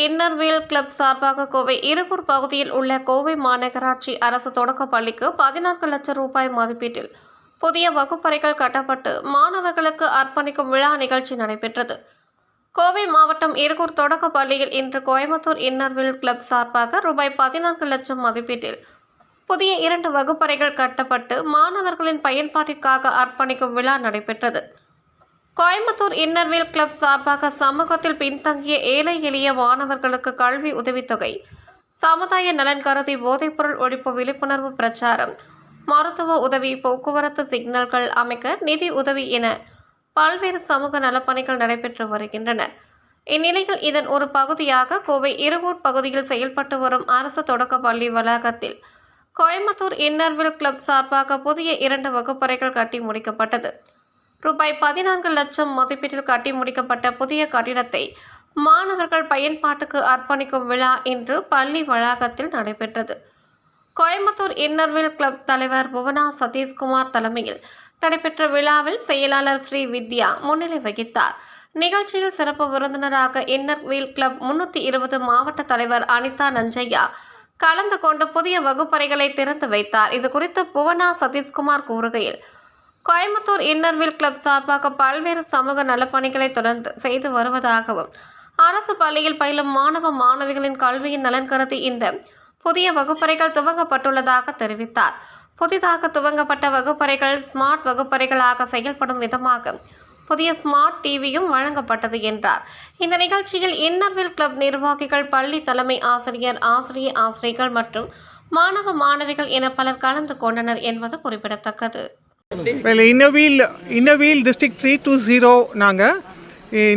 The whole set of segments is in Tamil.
இன்னர்வீல் கிளப் சார்பாக கோவை இருகூர் பகுதியில் உள்ள கோவை மாநகராட்சி அரசு தொடக்க பள்ளிக்கு பதினான்கு லட்சம் ரூபாய் மதிப்பீட்டில் புதிய வகுப்பறைகள் கட்டப்பட்டு மாணவர்களுக்கு அர்ப்பணிக்கும் விழா நிகழ்ச்சி நடைபெற்றது. கோவை மாவட்டம் இருகூர் தொடக்க பள்ளியில் இன்று கோயம்புத்தூர் இன்னர்வீல் கிளப் சார்பாக ரூபாய் பதினான்கு லட்சம் மதிப்பீட்டில் புதிய இரண்டு வகுப்பறைகள் கட்டப்பட்டு மாணவர்களின் பயன்பாட்டிற்காக அர்ப்பணிக்கும் விழா நடைபெற்றது. கோயம்புத்தூர் இன்னர்வேல் கிளப் சார்பாக சமூகத்தில் பின்தங்கிய ஏழை எளிய மாணவர்களுக்கு கல்வி உதவித்தொகை. சமுதாய நலன் கருதி போதைப்பொருள் ஒழிப்பு விழிப்புணர்வு பிரச்சாரம். மருத்துவ உதவி போக்குவரத்து சிக்னல்கள் அமைக்க நிதி உதவி என பல்வேறு சமூக நலப்பணிகள் நடைபெற்று வருகின்றன. இந்நிலையில் இதன் ஒரு பகுதியாக கோவை இருகூர் பகுதியில் செயல்பட்டு வரும் அரசு தொடக்கப் பள்ளி வளாகத்தில் கோயம்புத்தூர் இன்னர்வில் கிளப் சார்பாக புதிய இரண்டு வகுப்பறைகள் கட்டி முடிக்கப்பட்டது. ரூபாய் பதினான்கு லட்சம் மதிப்பீட்டில் கட்டி முடிக்கப்பட்ட புதிய கட்டிடத்தை மாணவர்கள் பயன்பாட்டுக்கு அர்ப்பணிக்கும் விழா இன்று பள்ளி வளாகத்தில் நடைபெற்றது. கோயம்புத்தூர் இன்னர்வில் கிளப் தலைவர் புவனா சதீஷ்குமார் தலைமையில் நடைபெற்ற விழாவில் செயலாளர் ஸ்ரீ வித்யா முன்னிலை வகித்தார். நிகழ்ச்சியில் சிறப்பு விருந்தினராக இன்னர்வீல் கிளப் முன்னூற்றி இருபது மாவட்ட தலைவர் அனிதா நஞ்சையா கலந்து கொண்டு புதிய வகுப்பறைகளை திறந்து வைத்தார். இது குறித்து புவனா சதீஷ்குமார் கூறுகையில் கோயம்புத்தூர் இன்னர்வில் கிளப் சார்பாக பல்வேறு சமூக நலப்பணிகளை தொடர்ந்து செய்து வருவதாகவும் அரசு பள்ளியில் பயிலும் மாணவ மாணவிகளின் கல்வியின் நலன் கருதி இந்த புதிய வகுப்பறைகள் துவங்கப்பட்டுள்ளதாக தெரிவித்தார். புதிதாக துவங்கப்பட்ட வகுப்பறைகள் ஸ்மார்ட் வகுப்பறைகளாக செயல்படும் விதமாக புதிய ஸ்மார்ட் டிவியும் வழங்கப்பட்டது என்றார். இந்த நிகழ்ச்சியில் இன்னர்வில் கிளப் நிர்வாகிகள் பள்ளி தலைமை ஆசிரியர் ஆசிரிய ஆசிரியர்கள் மற்றும் மாணவ மாணவிகள் என பலர் கலந்து கொண்டனர் என்பது குறிப்பிடத்தக்கது. Well inner wheel inner wheel district three two zero நாங்கள்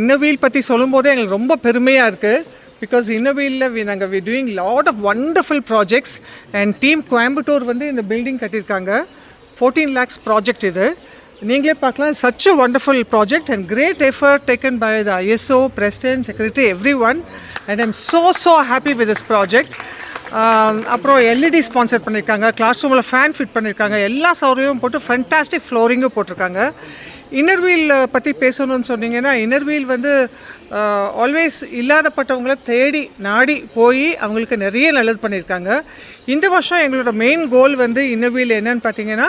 இன்னவீல் பற்றி சொல்லும்போதே எங்களுக்கு ரொம்ப பெருமையாக இருக்குது பிகாஸ் இன்னவீலில் நாங்கள் we doing lot of wonderful projects and team Coimbatore வந்து இந்த பில்டிங் கட்டியிருக்காங்க. ஃபோர்டீன் லேக்ஸ் ப்ராஜெக்ட் இது. நீங்களே பார்க்கலாம் such a wonderful project and great effort taken by the ISO president secretary every one and I'm so so happy with this project அப்புறம் எல்இடி ஸ்பான்சர் பண்ணியிருக்காங்க கிளாஸ் ரூமில் ஃபேன் ஃபிட் பண்ணியிருக்காங்க எல்லா சௌகரியமும் போட்டு ஃபென்டாஸ்டிக் ஃப்ளோரிங்கும் போட்டிருக்காங்க. இன்னர்வீல் பற்றி பேசணும்னு சொன்னீங்கன்னா இன்னர்வீல் வந்து ஆல்வேஸ் இல்லாதப்பட்டவங்களை தேடி நாடி போய் அவங்களுக்கு நிறைய நல்லது பண்ணியிருக்காங்க இந்த வருஷம் எங்களோட மெயின் கோல் வந்து இன்னர்வீல் என்னன்னு பார்த்தீங்கன்னா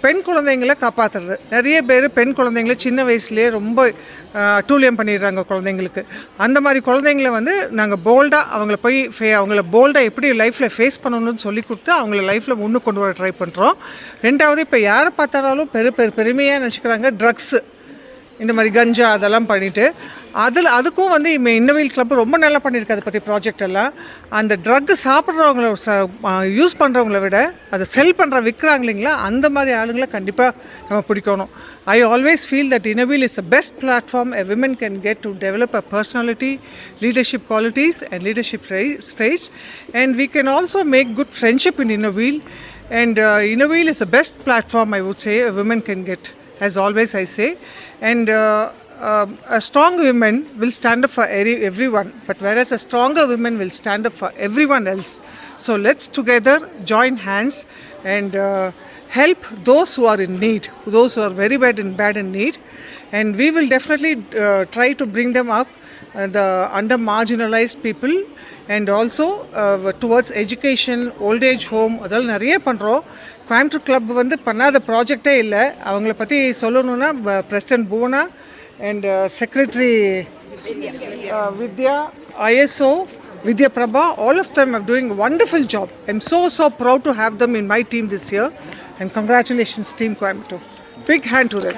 பெண் குழந்தைங்களை காப்பாற்றுறது நிறைய பேர் பெண் குழந்தைங்கள சின்ன வயசுலேயே ரொம்ப அட்டூழியம் பண்ணிடுறாங்க குழந்தைங்களுக்கு. அந்த மாதிரி குழந்தைங்கள வந்து நாங்கள் போல்டாக அவங்கள போய் ஃபே அவங்கள போல்டாக எப்படி லைஃப்பில் ஃபேஸ் பண்ணணும்னு சொல்லி கொடுத்து அவங்கள லைஃப்பில் முன்னு கொண்டு வர ட்ரை பண்ணுறோம் ரெண்டாவது இப்போ யாரை பார்த்தாலும் பெரு பெரு பெருமையாக நினச்சிக்கிறாங்க ட்ரக்ஸு இந்த மாதிரி கஞ்சா அதெல்லாம் பண்ணிவிட்டு அதில் அதுக்கும் வந்து இப்போ இன்னோவேல் கிளப் ரொம்ப நல்லா பண்ணியிருக்கு அதை பற்றி ப்ராஜெக்ட் எல்லாம். அந்த ட்ரக்கு சாப்பிட்றவங்கள யூஸ் பண்ணுறவங்கள விட அதை செல் பண்ணுற விற்கிறாங்க இல்லைங்களா அந்த மாதிரி ஆளுங்களை கண்டிப்பாக நம்ம பிடிக்கணும். I always feel that inner wheel is a best platform a women can get to develop a personality leadership qualities and leadership stage and we can also make good friendship in inner wheel and inner wheel is a best platform I would say women can get as always I say. And uh, um, a strong woman will stand up for every, everyone but whereas a stronger woman will stand up for everyone else. So let's together join hands and uh, help those who are in need those who are very bad in bad in need. And we will definitely uh, try to bring them up uh, the under marginalized people and also towards education old age home அதெல்லாம் நிறைய பண்ணுறோம் கோயம்புத்தூர் கிளப் வந்து பண்ணாத ப்ராஜெக்டே இல்லை அவங்கள பற்றி சொல்லணுன்னா president Bhuvana and secretary Vidya ISO Vidya Prabha, all of them are doing a wonderful job. I'm so, so proud to have them in my team this year. And congratulations, Team Coimbatore. Big hand to them.